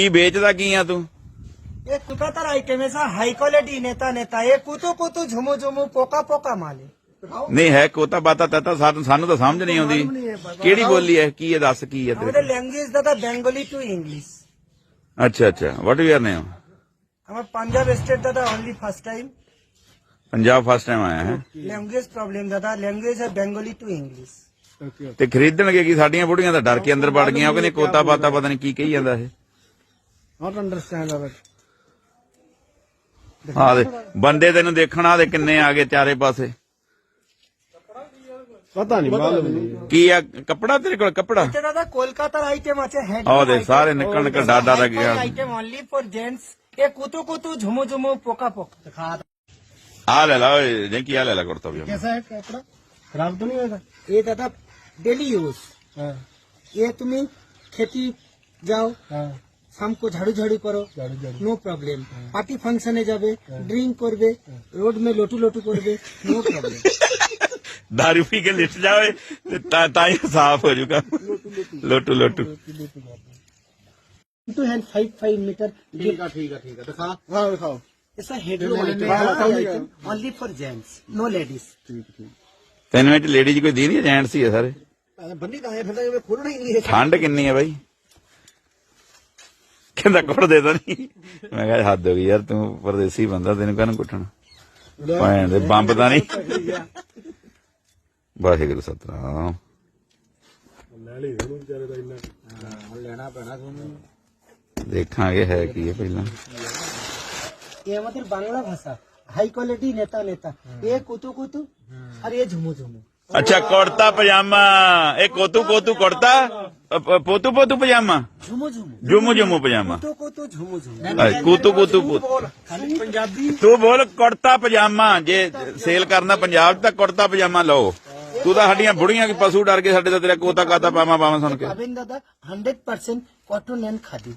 ਕੀ ਵੇਚਦਾ ਕੀ ਆ ਤੂੰ ਇਹ ਤੂੰ ਪਤਾ ਰਾਈ ਕਿਵੇਂ ਸਾ ਹਾਈ ਕੁਆਲਿਟੀ ਨੇਤਾ ਨੇਤਾ ਇਹ ਕੁਤੂ ਕੁਤੂ ਝਮੂ ਝਮੂ ਪੋਕਾ ਪੋਕਾ ਮਾਲੇ ਨਹੀਂ ਹੈ ਕੋਤਾ ਬਾਤਾ ਤਾ ਸਾਨੂੰ ਤਾਂ ਸਮਝ ਨਹੀਂ ਆਉਂਦੀ ਕਿਹੜੀ ਬੋਲੀ ਹੈ ਕੀ ਇਹ ਦੱਸ ਕੀ ਹੈ ਤੇਰੇ ਲੈਂਗੁਏਜ ਦਾ ਤਾਂ ਬੰਗਾਲੀ ਟੂ ਇੰਗਲਿਸ਼ ਅੱਛਾ ਅੱਛਾ what your name Amar Punjab state ਦਾ ਤਾਂ only first time Punjab first time ਆਇਆ ਹੈ ਲੈਂਗੁਏਜ ਪ੍ਰੋਬਲਮ ਦਾ ਤਾਂ ਲੈਂਗੁਏਜ ਹੈ ਬੰਗਾਲੀ ਟੂ ਇੰਗਲਿਸ਼ ਤੇ ਖਰੀਦਣਗੇ ਕੀ ਸਾਡੀਆਂ ਬੁੜੀਆਂ ਦਾ ਡਰ ਕੇ ਅੰਦਰ ਵੜ ਗਈਆਂ ਉਹ ਕਹਿੰਦੇ ਕੋਤਾ ਬਾਤਾ ਪਤਾ ਨਹੀਂ ਕੀ ਕਹੀ ਜਾਂਦਾ ਇਹ not understand of it. ਆ ਦੇ ਬੰਦੇ ਤੈਨੂੰ ਦੇਖਣਾ ਦੇ ਕਿੰਨੇ ਆ ਗਏ ਚਾਰੇ ਪਾਸੇ ਪਤਾ ਨਹੀਂ ਮਾਲੂਮ ਨਹੀਂ ਕੀ ਆ ਕੱਪੜਾ ਤੇਰੇ ਕੋਲ ਕੱਪੜਾ আচ্ছা দাদা কলকাতার আইটেম আছে হ্যাঁ ਆ ਦੇ ਸਾਰੇ ਨਿਕਲ ਨਿਕਲ ਡਾਡਾ ਲੱਗ ਗਿਆ আইটেম অনলি ফর জেন্টস এ কুতু কুতু ঝুমু ঝুমু পোকা পোকা ਆ ਲੈ ਲਾ ਓਏ ਜੈਂਕੀ ਆ ਲੈ ਲਾ ਕੁੜਤਾ ਵੀ कैसा है कपड़ा खराब तो नहीं होगा ये दादा डेली यूज हाँ ये तुम्हें खेती जाओ हाँ झाड़ू झाड़ू ঝাড়ু করো नो প্রবলেম पार्टी ফাংশনে যাবে ড্রিঙ্ক করবে রোড মে लोटू লটু করবে नो প্রবলেम दारू पी के लिट जावे साफ हो जाएगा लोटू लोटू two hand five five meter ठीक है ठीक है ठीक है दिखाओ only for gents no ladies तेन में लेडीज तो कोई दी नहीं जेंट्स ही है सारे बंदी है फिर तो नहीं है ठंड किन्नी है भाई ਕਹਿੰਦਾ ਕੋੜ ਦੇ ਦਨੀ ਮੈਂ ਕਿਹਾ ਹੱਦ ਹੋ ਗਈ ਯਾਰ ਤੂੰ ਪਰਦੇਸੀ ਬੰਦਾ ਤੈਨੂੰ ਕਹਨ ਕੁੱਟਣਾ ਭੈਣ ਦੇ ਬੰਬ ਤਾਂ ਨਹੀਂ ਵਾਹਿਗੁਰੂ ਸਤਨਾਮ ਲੈ ਲਈ ਉਹਨੂੰ ਵਿਚਾਰੇ ਦਾ ਇੰਨਾ ਹੁਣ ਲੈਣਾ ਪੈਣਾ ਤੁਹਾਨੂੰ ਦੇਖਾਂਗੇ ਹੈ ਕੀ ਹੈ ਪਹਿਲਾਂ ਇਹ আমাদের ਬੰਗਲਾ ਭਾਸ਼ਾ ਹਾਈ ਕੁਆਲਿਟੀ ਨੇਤਾ ਨੇਤਾ ਇਹ কুতু কুতু আর এ ঝুমু ঝুমু আচ্ছা কর্তা পাজামা এ ਕੋਤੂ কতু কর্তা ਪੋਤੂ ਪੋਤੂ ਪਜਾਮਾ ਜੁਮੂ ਜੁਮੂ ਪਜਾਮਾ ਕੋਤੂ ਕੋਤੂ ਝੁਮੂ ਝੁਮੂ ਕੋਤੋ ਪੰਜਾਬੀ ਤੂੰ ਬੋਲ ਕੁੜਤਾ ਪਜਾਮਾ ਜੇ ਸੇਲ ਕਰਨਾ ਪੰਜਾਬ ਤਾਂ ਕੁੜਤਾ ਪਜਾਮਾ ਲਓ ਤੂੰ ਤਾਂ ਸਾਡੀਆਂ ਬੁੜੀਆਂ ਕੀ ਪਸ਼ੂ ਡਰ ਕੇ ਸਾਡੇ ਤਾਂ ਤੇਰਾ ਕੋਤਾ ਕਾਤਾ ਪਾਵਾ ਪਾਵਾ ਸੁਣ ਕੇ ਅਬਿੰਦਾ ਦਾ 100% ਕਾਟਨ ਐਂਡ ਖਾਦੀ